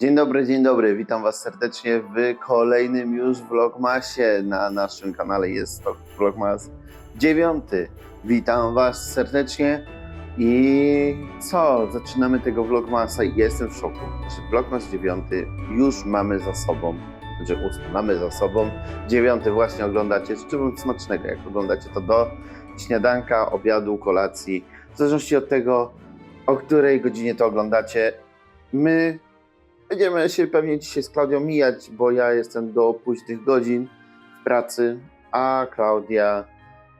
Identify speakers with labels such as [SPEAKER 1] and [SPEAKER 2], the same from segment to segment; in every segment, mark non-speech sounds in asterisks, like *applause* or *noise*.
[SPEAKER 1] Dzień dobry, dzień dobry. Witam Was serdecznie w kolejnym już vlogmasie. Na naszym kanale jest to vlogmas dziewiąty. Witam Was serdecznie i co? Zaczynamy tego vlogmasa i jestem w szoku. Znaczy, vlogmas dziewiąty już mamy za sobą. Znaczy ósmy mamy za sobą. Dziewiąty właśnie oglądacie. Życzę Wam smacznego, jak oglądacie to do śniadanka, obiadu, kolacji. W zależności od tego, o której godzinie to oglądacie. My Będziemy się pewnie dzisiaj z Klaudią mijać, bo ja jestem do późnych godzin w pracy, a Klaudia,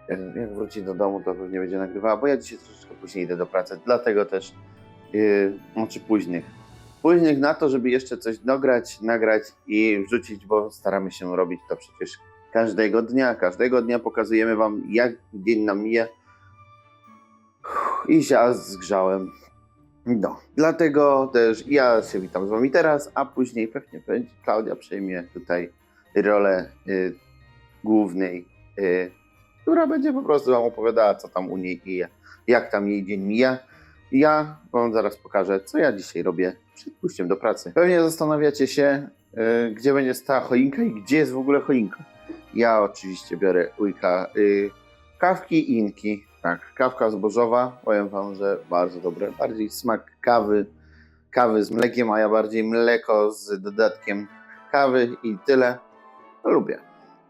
[SPEAKER 1] jak, wróci do domu, to pewnie będzie nagrywała, bo ja dzisiaj troszeczkę później idę do pracy, dlatego też, yy, znaczy późnych. Późnych na to, żeby jeszcze coś dograć, nagrać i wrzucić, bo staramy się robić to przecież każdego dnia. Każdego dnia pokazujemy Wam, jak dzień nam mija. I się zgrzałem. No, dlatego też ja się witam z wami teraz, a później pewnie będzie Klaudia przejmie tutaj rolę y, głównej, y, która będzie po prostu wam opowiadała, co tam u niej i jak tam jej dzień mija. Ja wam zaraz pokażę, co ja dzisiaj robię przed pójściem do pracy. Pewnie zastanawiacie się, y, gdzie będzie stała choinka i gdzie jest w ogóle choinka. Ja oczywiście biorę ujka y, kawki i inki. Tak, kawka zbożowa, powiem wam, że bardzo dobre. Bardziej smak kawy, kawy z mlekiem, a ja bardziej mleko z dodatkiem kawy i tyle. No, lubię.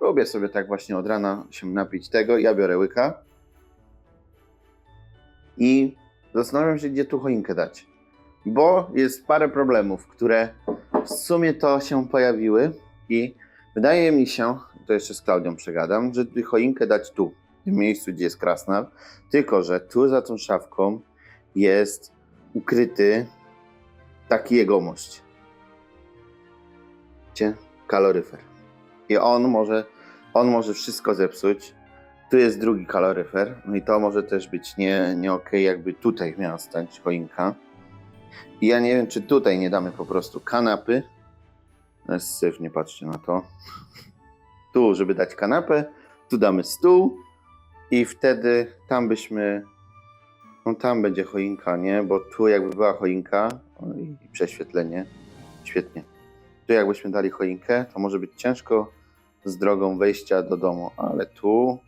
[SPEAKER 1] Lubię sobie tak właśnie od rana się napić tego. Ja biorę łyka i zastanawiam się, gdzie tu choinkę dać. Bo jest parę problemów, które w sumie to się pojawiły i wydaje mi się, to jeszcze z Klaudią przegadam, że choinkę dać tu, miejscu, gdzie jest krasnal, tylko, że tu za tą szafką jest ukryty taki jegomość. Widzicie? Kaloryfer. I on może, on może wszystko zepsuć. Tu jest drugi kaloryfer. No i to może też być nie, nie okej, jakby tutaj miała stać choinka. I ja nie wiem, czy tutaj nie damy po prostu kanapy. Syf, nie patrzcie na to. Tu, żeby dać kanapę, tu damy stół i wtedy tam byśmy, no tam będzie choinka, nie? Bo tu jakby była choinka o, i prześwietlenie, świetnie. Tu jakbyśmy dali choinkę, to może być ciężko z drogą wejścia do domu, ale tu,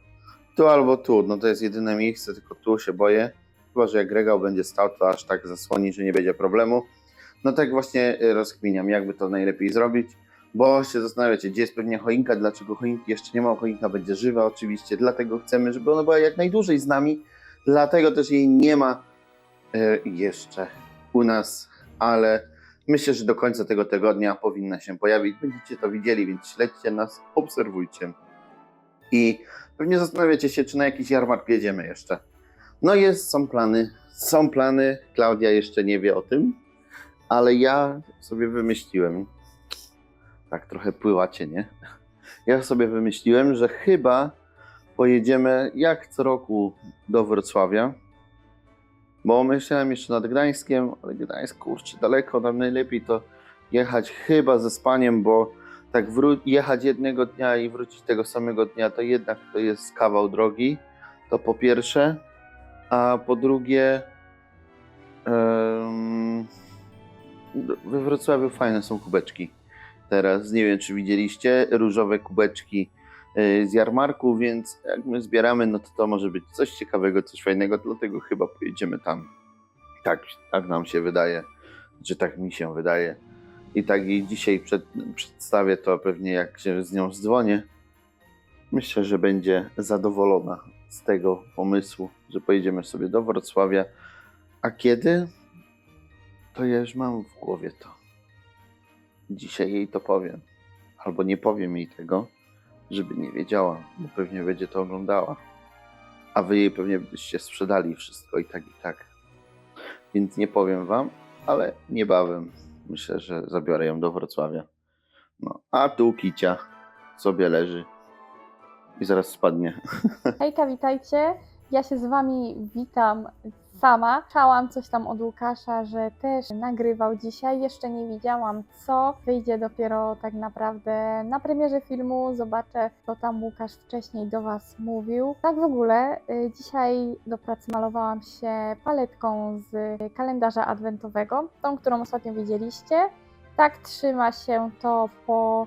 [SPEAKER 1] tu albo tu, no to jest jedyne miejsce, tylko tu się boję. Chyba, że jak regał będzie stał, to aż tak zasłoni, że nie będzie problemu. No tak właśnie y, rozkminiam, jakby to najlepiej zrobić, bo się zastanawiacie, gdzie jest pewnie choinka, dlaczego choinki jeszcze nie ma, choinka będzie żywa oczywiście, dlatego chcemy, żeby ona była jak najdłużej z nami, dlatego też jej nie ma y, jeszcze u nas, ale myślę, że do końca tego tygodnia powinna się pojawić. Będziecie to widzieli, więc śledźcie nas, obserwujcie. I pewnie zastanawiacie się, czy na jakiś jarmark jedziemy jeszcze. No jest, są plany, są plany, Klaudia jeszcze nie wie o tym, ale ja sobie wymyśliłem, tak trochę pływacie, nie? Ja sobie wymyśliłem, że chyba pojedziemy jak co roku do Wrocławia, bo myślałem jeszcze nad Gdańskiem, ale Gdańsk, kurczę, daleko, nam najlepiej to jechać chyba ze spaniem, bo tak jechać jednego dnia i wrócić tego samego dnia, to jednak to jest kawał drogi, to po pierwsze, a po drugie we Wrocławiu fajne są kubeczki teraz, nie wiem czy widzieliście, różowe kubeczki e, z jarmarku, więc jak my zbieramy, no to to może być coś ciekawego, coś fajnego, dlatego chyba pojedziemy tam. Tak, tak nam się wydaje, że tak mi się wydaje. I tak jej dzisiaj przed, przedstawię to pewnie jak się z nią zdzwonię. Myślę, że będzie zadowolona z tego pomysłu, że pojedziemy sobie do Wrocławia. A kiedy? To ja już mam w głowie to. Dzisiaj jej to powiem. Albo nie powiem jej tego, żeby nie wiedziała, bo pewnie będzie to oglądała. A wy jej pewnie byście sprzedali wszystko i tak, i tak. Więc nie powiem wam, ale niebawem myślę, że zabiorę ją do Wrocławia. No, a tu Kicia sobie leży i zaraz spadnie. *laughs*
[SPEAKER 2] Hejka, witajcie. Ja się z Wami witam sama. Chciałam coś tam od Łukasza, że też nagrywał dzisiaj. Jeszcze nie widziałam co. Wyjdzie dopiero tak naprawdę na premierze filmu. Zobaczę, co tam Łukasz wcześniej do Was mówił. Tak w ogóle, y, dzisiaj do pracy malowałam się paletką z kalendarza adwentowego, tą, którą ostatnio widzieliście. tak trzyma się to po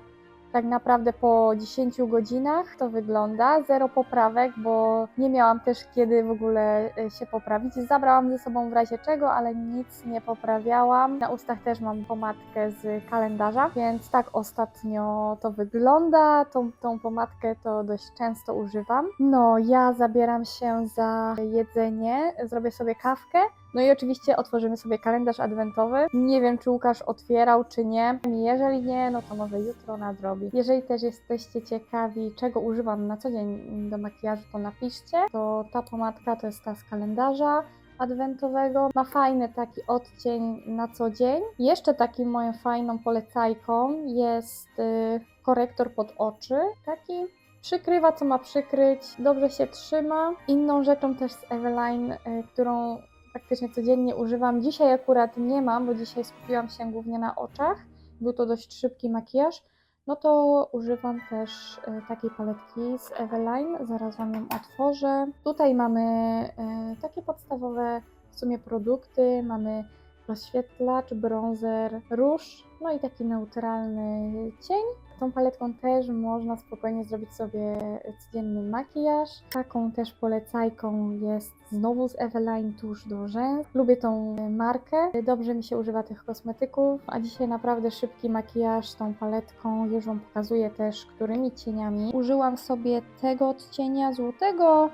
[SPEAKER 2] tak naprawdę po 10 godzinach to wygląda. Zero poprawek, bo nie miałam też kiedy w ogóle e, się poprawić. Zabrałam ze sobą w razie czego, ale nic nie poprawiałam. Na ustach też mam pomadkę z kalendarza, więc tak ostatnio to wygląda. Tą, tą pomadkę to dość często używam. No, ja zabieram się za jedzenie, zrobię sobie kawkę. No i oczywiście otworzymy sobie kalendarz adwentowy. Nie wiem, czy Łukasz otwierał, czy nie. Jeżeli nie, no to może jutro nadrobi. Jeżeli też jesteście ciekawi, czego używam na co dzień do makijażu, to napiszcie. To ta pomadka to jest ta z kalendarza adwentowego. Ma fajny taki odcień na co dzień. Jeszcze takim moją fajną polecajką jest y, korektor pod oczy. Taki przykrywa co ma przykryć, dobrze się trzyma. Inną rzeczą też z Eveline, y, którą praktycznie codziennie używam. Dzisiaj akurat nie mam, bo dzisiaj skupiłam się głównie na oczach. Był to dość szybki makijaż. No to używam też e, takiej paletki z Eveline. Zaraz Wam ją otworzę. Tutaj mamy e, takie podstawowe w sumie produkty. Mamy rozświetlacz, bronzer, róż, no i taki neutralny cień. Tą paletką też można spokojnie zrobić sobie codzienny makijaż. Taką też polecajką jest znowu z Eveline tuż do rzęs. Lubię tą markę, dobrze mi się używa tych kosmetyków, a dzisiaj naprawdę szybki makijaż tą paletką. Już Wam pokazuję też, którymi cieniami. Użyłam sobie tego odcienia złotego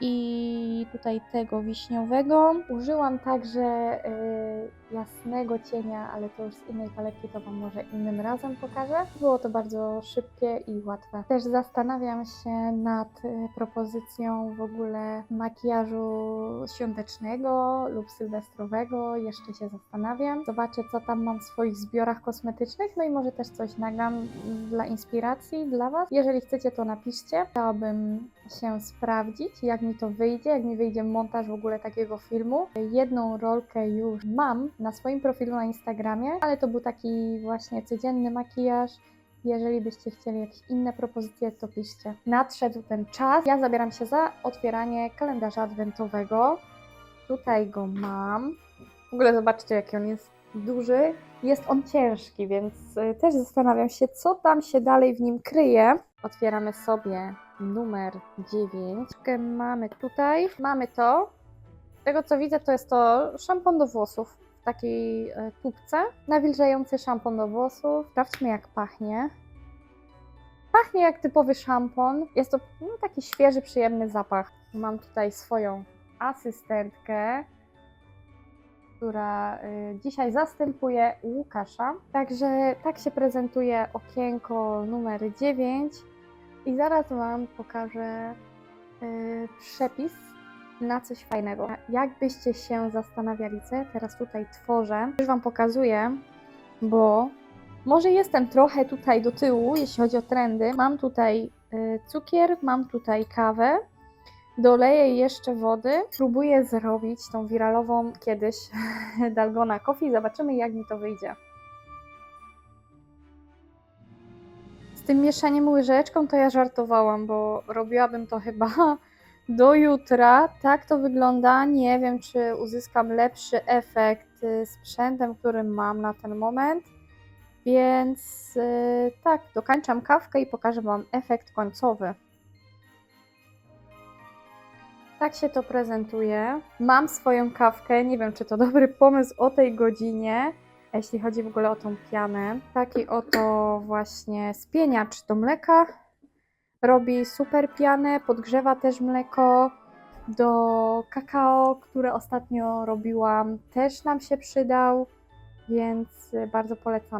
[SPEAKER 2] i tutaj tego wiśniowego. Użyłam także y, jasnego cienia, ale to już z innej paletki, to Wam może innym razem pokażę. Było to bardzo szybkie i łatwe. Też zastanawiam się nad y, propozycją w ogóle makijażu świątecznego lub sylwestrowego. Jeszcze się zastanawiam. Zobaczę, co tam mam w swoich zbiorach kosmetycznych, no i może też coś nagram dla inspiracji dla Was. Jeżeli chcecie, to napiszcie. Chciałabym się sprawdzić, jak mi to wyjdzie, jak mi wyjdzie montaż w ogóle takiego filmu. Jedną rolkę już mam na swoim profilu na Instagramie, ale to był taki właśnie codzienny makijaż. Jeżeli byście chcieli jakieś inne propozycje, to piszcie. Nadszedł ten czas. Ja zabieram się za otwieranie kalendarza adwentowego. Tutaj go mam. W ogóle zobaczcie, jaki on jest duży. Jest on ciężki, więc y, też zastanawiam się, co tam się dalej w nim kryje. Otwieramy sobie numer 9. Mamy tutaj, mamy to. Z tego co widzę, to jest to szampon do włosów w takiej e, tubce. Nawilżający szampon do włosów. Sprawdźmy, jak pachnie. Pachnie jak typowy szampon. Jest to no, taki świeży, przyjemny zapach. Mam tutaj swoją asystentkę, która y, dzisiaj zastępuje Łukasza. Także tak się prezentuje okienko numer 9. I zaraz Wam pokażę y, przepis na coś fajnego. Jakbyście się zastanawiali, co ja teraz tutaj tworzę, już Wam pokazuję, bo może jestem trochę tutaj do tyłu, jeśli chodzi o trendy. Mam tutaj y, cukier, mam tutaj kawę, doleję jeszcze wody. Próbuję zrobić tą wiralową kiedyś *laughs* Dalgona Coffee. Zobaczymy, jak mi to wyjdzie. Tym mieszaniem łyżeczką to ja żartowałam, bo robiłabym to chyba *laughs* do jutra. Tak to wygląda. Nie wiem, czy uzyskam lepszy efekt y, sprzętem, który mam na ten moment. Więc y, tak, dokończam kawkę i pokażę Wam efekt końcowy. Tak się to prezentuje. Mam swoją kawkę. Nie wiem, czy to dobry pomysł o tej godzinie, jeśli chodzi w ogóle o tą pianę. Taki oto właśnie spieniacz do mleka. Robi super pianę, podgrzewa też mleko. Do kakao, które ostatnio robiłam, też nam się przydał, więc bardzo polecamy.